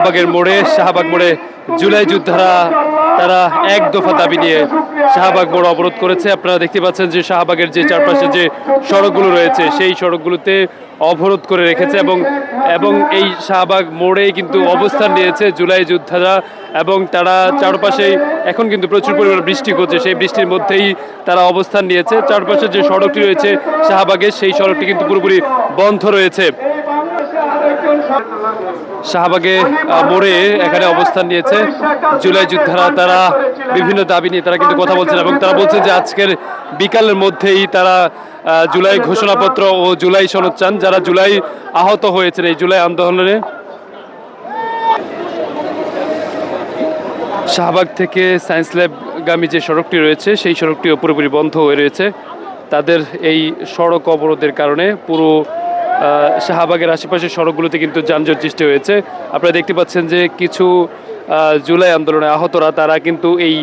শাহবাগের মোড়ে, শাহবাগ মোড়ে জুলাই যোদ্ধারা তারা এক দফা দাবি নিয়ে শাহবাগ মোড় অবরোধ করেছে। আপনারা দেখতে পাচ্ছেন যে শাহবাগের যে চারপাশে যে সড়কগুলো রয়েছে, সেই সড়কগুলোতে অবরোধ করে রেখেছে এবং এবং এই শাহবাগ মোড়েই কিন্তু অবস্থান নিয়েছে জুলাই যোদ্ধারা এবং তারা চারপাশেই এখন কিন্তু প্রচুর পরিমাণে বৃষ্টি হচ্ছে, সেই বৃষ্টির মধ্যেই তারা অবস্থান নিয়েছে। চারপাশে যে সড়কটি রয়েছে শাহবাগের, সেই সড়কটি কিন্তু পুরোপুরি বন্ধ রয়েছে। শাহবাগে মোড়ে এখানে অবস্থান নিয়েছে। জুলাই যোদ্ধারা তারা বিভিন্ন দাবি নিয়ে তারা কিন্তু কথা বলছেন এবং তারা বলছেন যে আজকের বিকালের মধ্যেই তারা জুলাই ঘোষণাপত্র ও জুলাই সনদ চান। যারা জুলাই আহত হয়েছেন এই জুলাই আন্দোলনে শাহবাগ থেকে সায়েন্স ল্যাবগামী যে সড়কটি রয়েছে, সেই সড়কটিও পুরোপুরি বন্ধ হয়ে রয়েছে। তাদের এই সড়ক অবরোধের কারণে পুরো শাহবাগের আশেপাশের সড়কগুলোতে কিন্তু যানজট সৃষ্টি হয়েছে। আপনারা দেখতে পাচ্ছেন যে কিছু জুলাই আন্দোলনে আহতরা, তারা কিন্তু এই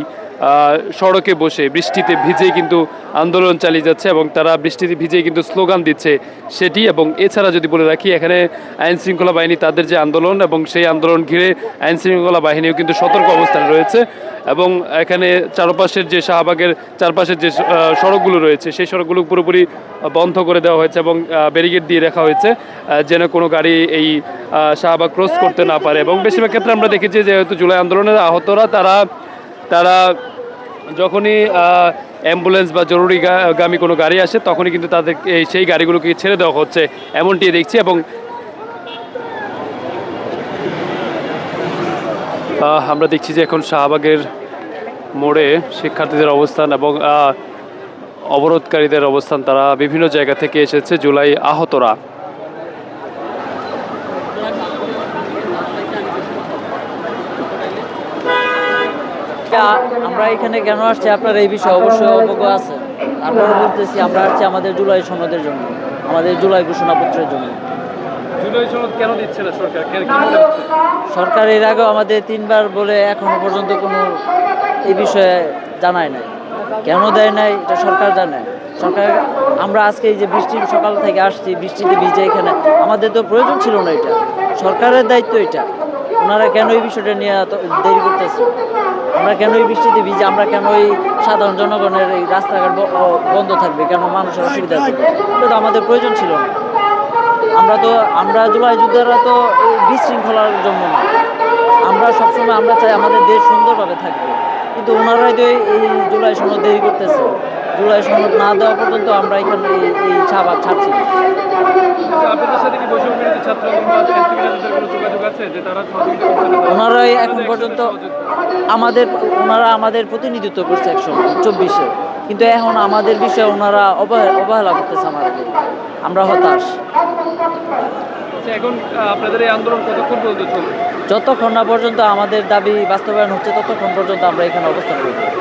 সড়কে বসে বৃষ্টিতে ভিজে কিন্তু আন্দোলন চালিয়ে যাচ্ছে এবং তারা বৃষ্টিতে ভিজেই কিন্তু স্লোগান দিচ্ছে সেটি। এবং এছাড়া যদি বলে রাখি, এখানে আইন শৃঙ্খলা বাহিনী, তাদের যে আন্দোলন এবং সেই আন্দোলন ঘিরে আইন শৃঙ্খলা বাহিনীও কিন্তু সতর্ক অবস্থানে রয়েছে। এবং এখানে চারপাশের যে শাহবাগের চারপাশের যে সড়কগুলো রয়েছে, সেই সড়কগুলো পুরোপুরি বন্ধ করে দেওয়া হয়েছে এবং ব্যারিকেড দিয়ে রাখা হয়েছে যেন কোনো গাড়ি এই শাহবাগ ক্রস করতে না পারে। এবং বেশিরভাগ ক্ষেত্রে আমরা দেখেছি যেহেতু জুলাই আন্দোলনের আহতরা, তারা তারা যখনই অ্যাম্বুলেন্স বা জরুরি গামী কোনো গাড়ি আসে, তখনই কিন্তু তাদের সেই গাড়িগুলোকে ছেড়ে দেওয়া হচ্ছে এমনটি দেখছি এবং আমরা দেখছি যে এখন শাহবাগের মোড়ে শিক্ষার্থীদের অবস্থান এবং অবরোধকারীদের অবস্থান তারা বিভিন্ন জায়গা থেকে এসেছে জুলাই আহতরা। আমরা এখানে কেন আসছি? আপনার এই বিষয়ে অবশ্যই অবজ্ঞ আছে। তারপরে বলতেছি, আমরা আসছি আমাদের জুলাই সনদের জন্য, আমাদের জুলাই ঘোষণাপত্রের জন্য। কেন সরকার? এর আগেও আমাদের তিনবার বলে এখনও পর্যন্ত কোনো এই বিষয়ে জানায় নাই। কেন দেয় নাই এটা সরকার জানে। সরকার আমরা আজকে এই যে বৃষ্টি সকাল থেকে আসছি, বৃষ্টিতে ভিজে এখানে, আমাদের তো প্রয়োজন ছিল না এটা। সরকারের দায়িত্ব এটা। ওনারা কেন এই বিষয়টা নিয়ে এত দেরি করতেছে? আমরা কেন এই বৃষ্টিতে ভিজে, আমরা কেন এই সাধারণ জনগণের এই রাস্তাঘাট বন্ধ থাকবে? কেন মানুষের অসুবিধা হবে এটা তো আমাদের প্রয়োজন ছিল না। আমরা তো আমরা জুলাই যুদ্ধেরা তো বিশৃঙ্খলার জন্য না আমরা সবসময় আমরা চাই আমাদের দেশ সুন্দরভাবে থাকবে। কিন্তু ওনারাই তো এই- জুলাই সনদ দেরি করতেছে। জুলাই সনদ না দেওয়া পর্যন্ত আমরা এখানে এই শাহবাগ ছাড়ছি? ওনারাই এখন পর্যন্ত আমাদের ওনারা আমাদের প্রতিনিধিত্ব করছে একশো চব্বিশে। কিন্তু এখন আমাদের বিষয়ে ওনারা অবহে- অবহেলা করতেছে আমাদের আমরা হতাশ। আচ্ছা, এখন আপনাদের এই আন্দোলন কতক্ষণ পর্যন্ত চলবে? যতক্ষণ না পর্যন্ত আমাদের দাবি বাস্তবায়ন হচ্ছে ততক্ষণ পর্যন্ত আমরা এখানে অবস্থান করব।